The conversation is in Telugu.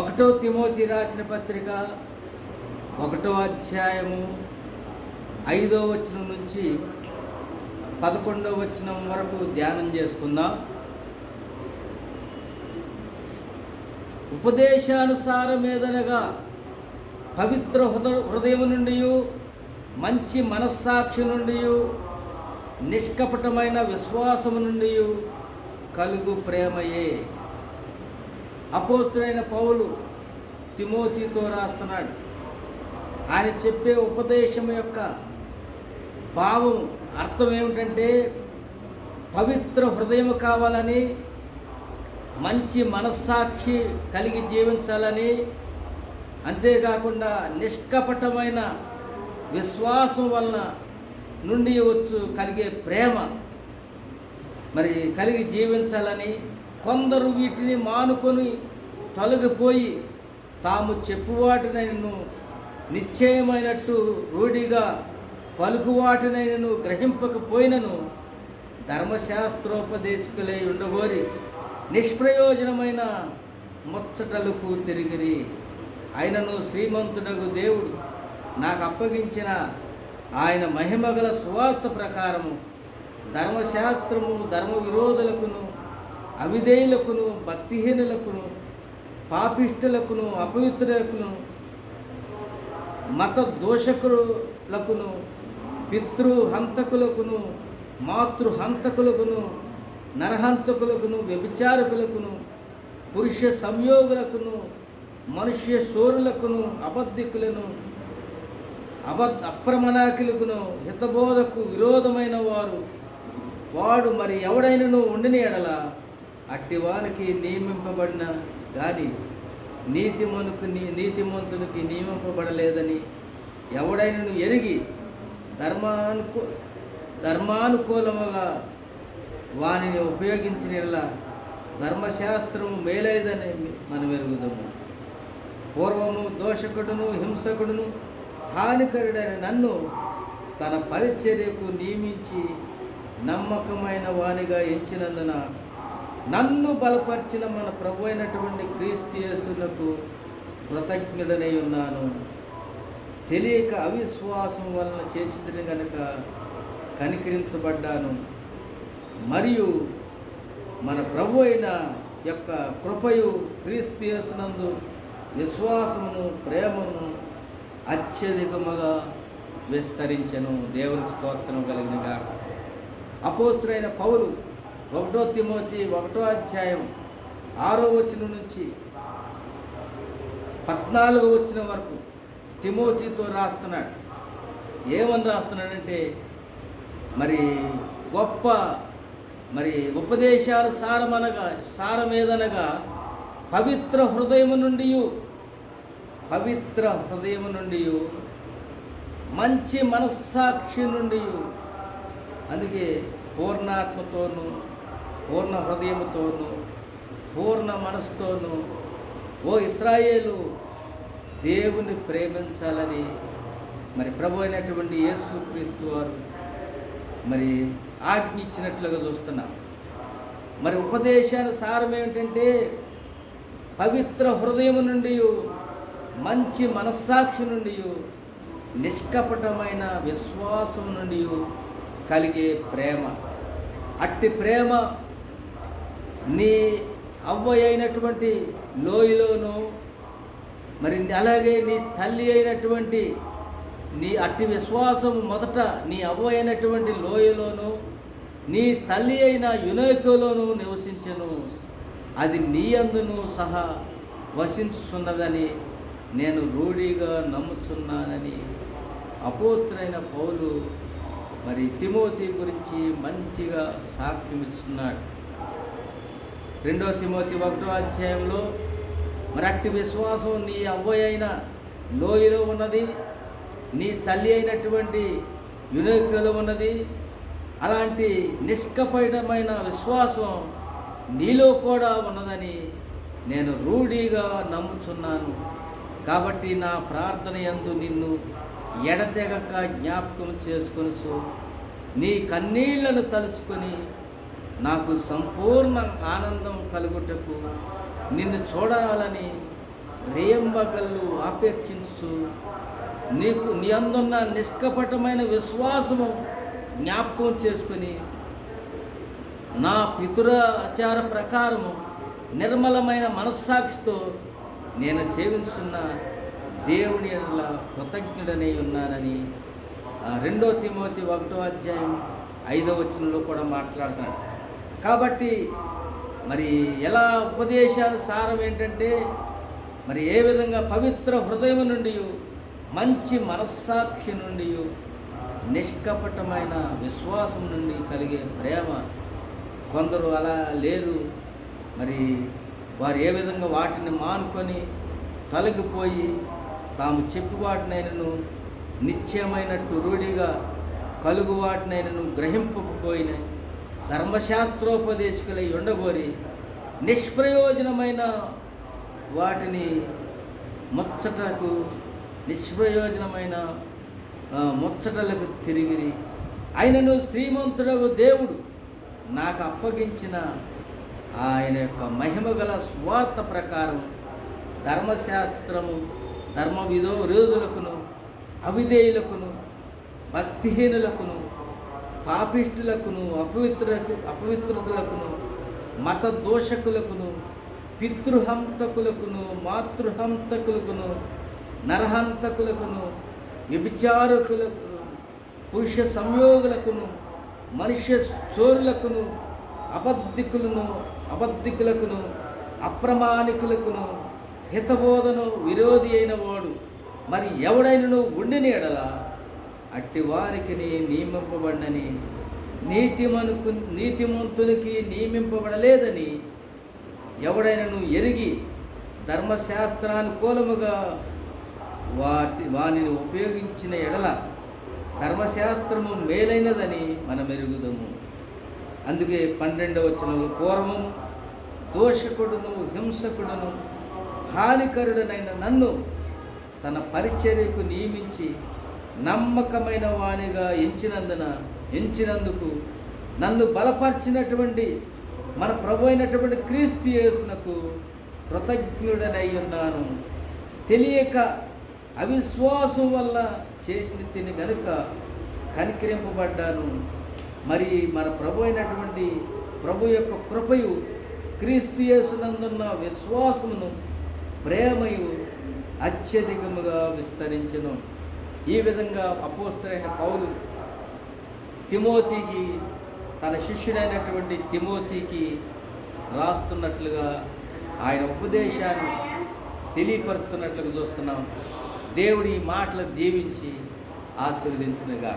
ఒకటో తిమోతి రాసిన పత్రిక ఒకటో అధ్యాయము ఐదో వచనం నుంచి పదకొండో వచనం వరకు ధ్యానం చేసుకుందాం. ఉపదేశానుసారమేదనగా పవిత్ర హృద హృదయం నుండి మంచి మనస్సాక్షి నుండి నిష్కపటమైన విశ్వాసము నుండి కలుగు ప్రేమయే. అపోస్తుడైన పౌలు తిమోతితో రాస్తున్నాడు. ఆయన చెప్పే ఉపదేశం యొక్క భావం అర్థం ఏమిటంటే పవిత్ర హృదయం కావాలని మంచి మనస్సాక్షి కలిగి జీవించాలని అంతేకాకుండా నిష్కపటమైన విశ్వాసం వలన నుండి వచ్చు కలిగే ప్రేమ. మరి కలిగి జీవించాలని కొందరు వీటిని మానుకొని తొలగిపోయి తాము చెప్పువాటినైనను నిశ్చయమైనట్టు రూఢిగా పలుకువాటినైనను గ్రహింపకపోయినను ధర్మశాస్త్రోపదేశకులై ఉండబోరి నిష్ప్రయోజనమైన ముచ్చటలకు తిరిగిరి. ఆయనను శ్రీమంతుడగు దేవుడు నాకు అప్పగించిన ఆయన మహిమగల సువార్త ప్రకారము ధర్మశాస్త్రము ధర్మ విరోధులకును అవిధేయులకును భక్తిహీనులకును పాపిష్టులకును అపవిత్రులకును మత దోషకులకును పితృహంతకులకును మాతృహంతకులకును నరహంతకులకును వ్యభిచారకులకును పురుష సంయోగులకును మనుష్య శోరులకును అబద్ధికులను అబద్ధ అప్రమణాకులకును హితబోధకు విరోధమైన వారు వాడు మరి ఎవడైనను ఉండిన ఎడల అట్టివానికి నియమింపబడిన కానీ నీతిమంతుకు నీ నీతిమంతునికి నియమింపబడలేదని ఎవడైనను ఎరిగి ధర్మానుకూ ధర్మానుకూలముగా వానిని ఉపయోగించిన ధర్మశాస్త్రము మేలైదని మనం ఎరుగుదాము పూర్వము దోషకుడును హింసకుడును హానికరుడైన నన్ను తన పరిచర్యకు నియమించి నమ్మకమైన వానిగా ఎంచినందున నన్ను బలపరిచిన మన ప్రభు అయినటువంటి క్రీస్తుయేసులకు కృతజ్ఞుడనై ఉన్నాను. తెలియక అవిశ్వాసం వలన చేసిందని గనుక కనికరించబడ్డాను. మరియు మన ప్రభు అయిన యొక్క కృపయు క్రీస్తుయేసునందు విశ్వాసమును ప్రేమను అత్యధికముగా విస్తరించను. దేవుని స్తోత్రం కలిగిన గాక అపోస్తుడైన పౌలు ఒకటో తిమోతి ఒకటో అధ్యాయం ఆరో వచనం నుంచి పద్నాలుగు వచ్చిన వరకు తిమోతితో రాస్తున్నాడు. ఏమని రాస్తున్నాడంటే మరి గొప్ప మరి ఉపదేశాలు సారమనగా సారమేదనగా పవిత్ర హృదయము నుండి పవిత్ర హృదయము నుండి మంచి మనస్సాక్షి నుండి అందుకే పూర్ణాత్మతోనూ పూర్ణ హృదయముతోనూ పూర్ణ మనసుతోనూ ఓ ఇస్రాయేలు దేవుని ప్రేమించాలని మరి ప్రభు అయినటువంటి యేసుక్రీస్తు వారు మరి ఆజ్ఞ ఇచ్చినట్లుగా చూస్తున్నాం. మరి ఉపదేశానుసారం ఏమిటంటే పవిత్ర హృదయం నుండి మంచి మనస్సాక్షి నుండి నిష్కపటమైన విశ్వాసం నుండి కలిగే ప్రేమ. అట్టి ప్రేమ నీ అవ్వ అయినటువంటి లోయలోను మరి అలాగే నీ తల్లి అయినటువంటి నీ అట్టి విశ్వాసం మొదట నీ అవ్వ అయినటువంటి లోయలోను నీ తల్లి అయిన యునైకోలోను నివసించను. అది నీ అందును సహా వసించున్నదని నేను రూఢీగా నమ్ముచున్నానని అపోస్తులైన పౌలు మరి తిమోతి గురించి మంచిగా సాక్ష్యం ఇస్తున్నాడు రెండో తిమోతి ఒకటో అధ్యాయంలో మరి అట్టి విశ్వాసం నీ అవ్వయ్య అయిన లోయలో ఉన్నది నీ తల్లి అయినటువంటి యునేకలో ఉన్నది అలాంటి నిష్కపటమైన విశ్వాసం నీలో కూడా ఉన్నదని నేను రూఢీగా నమ్ముచున్నాను. కాబట్టి నా ప్రార్థన యందు నిన్ను ఎడతెగక జ్ఞాపకం చేసుకొనుచు నీ కన్నీళ్ళను తలుచుకొని నాకు సంపూర్ణ ఆనందం కలుగుటకు నిన్ను చూడాలని రేయంబగళ్ళు ఆపేక్షించు. నీకు నీ అందున్న నిష్కపటమైన విశ్వాసము జ్ఞాపకం చేసుకుని నా పితురాచార ప్రకారము నిర్మలమైన మనస్సాక్షితో నేను సేవించున్న దేవుని ఎడల ఉన్నానని రెండో తిమోతి ఒకటో అధ్యాయం ఐదో వచనంలో కూడా మాట్లాడుతున్నాడు. కాబట్టి మరి ఎలా ఉపదేశానుసారం ఏంటంటే మరి ఏ విధంగా పవిత్ర హృదయం నుండి మంచి మనస్సాక్షి నుండి నిష్కపటమైన విశ్వాసం నుండి కలిగే ప్రేమ కొందరు అలా లేరు. మరి వారు ఏ విధంగా వాటిని మానుకొని తొలగిపోయి తాము చెప్పి వాటినైనను నిత్యమైనట్టు రూఢిగా కలుగు వాటినైనను గ్రహింపకపోయినాయి ధర్మశాస్త్రోపదేశకులై ఉండబోరి నిష్ప్రయోజనమైన వాటిని ముచ్చటకు నిష్ప్రయోజనమైన ముచ్చటలకు తిరిగిరి. ఆయనను శ్రీమంతుడవు దేవుడు నాకు అప్పగించిన ఆయన యొక్క మహిమ గల స్వార్థ ప్రకారం ధర్మశాస్త్రము ధర్మ విధో విరోధులకును అవిధేయులకును భక్తిహీనులకును పాపిష్టులకును అపవిత్రకు అపవిత్రతలకును మత దోషకులకును పితృహంతకులకును మాతృహంతకులకును నరహంతకులకును వ్యభిచారకులకును పురుష సంయోగులకును మనుష్య చోరులకును అబద్ధికులను అబద్ధికులకును అప్రమాణికులకును హితబోధను విరోధి అయిన వాడు. మరి ఎవడైనను ఉండిన ఎడల అట్టి వారికి నియమింపబడినని నీతిమనుకు నీతిమంతునికి నియమింపబడలేదని ఎవడైనను ఎరిగి ధర్మశాస్త్రానుకూలముగా వాటి వానిని ఉపయోగించిన ఎడల ధర్మశాస్త్రము మేలైనదని మనం ఎరుగుదము అందుకే పన్నెండవ వచనంలో పూర్వం దోషకుడును హింసకుడును హానికరుడనైన నన్ను తన పరిచర్యకు నియమించి నమ్మకమైన వాణిగా ఎంచినందున ఎంచినందుకు నన్ను బలపరిచినటువంటి మన ప్రభు అయినటువంటి క్రీస్తు యేసునకు కృతజ్ఞుడనై ఉన్నాను. తెలియక అవిశ్వాసం వల్ల చేసిన తిని గనుక కనికరింపబడ్డాను. మరి మన ప్రభు అయినటువంటి ప్రభు యొక్క కృపయు క్రీస్తు యేసునందున్న విశ్వాసమును ప్రేమయు అత్యధికముగా విస్తరించను. ఈ విధంగా అపోస్తులైన పౌలు తిమోతికి తన శిష్యుడైనటువంటి తిమోతికి రాస్తున్నట్లుగా ఆయన ఉపదేశాన్ని తెలియపరుస్తున్నట్లుగా చూస్తున్నాం. దేవుడి ఈ మాటలు దీవించి ఆశీర్వదించినగా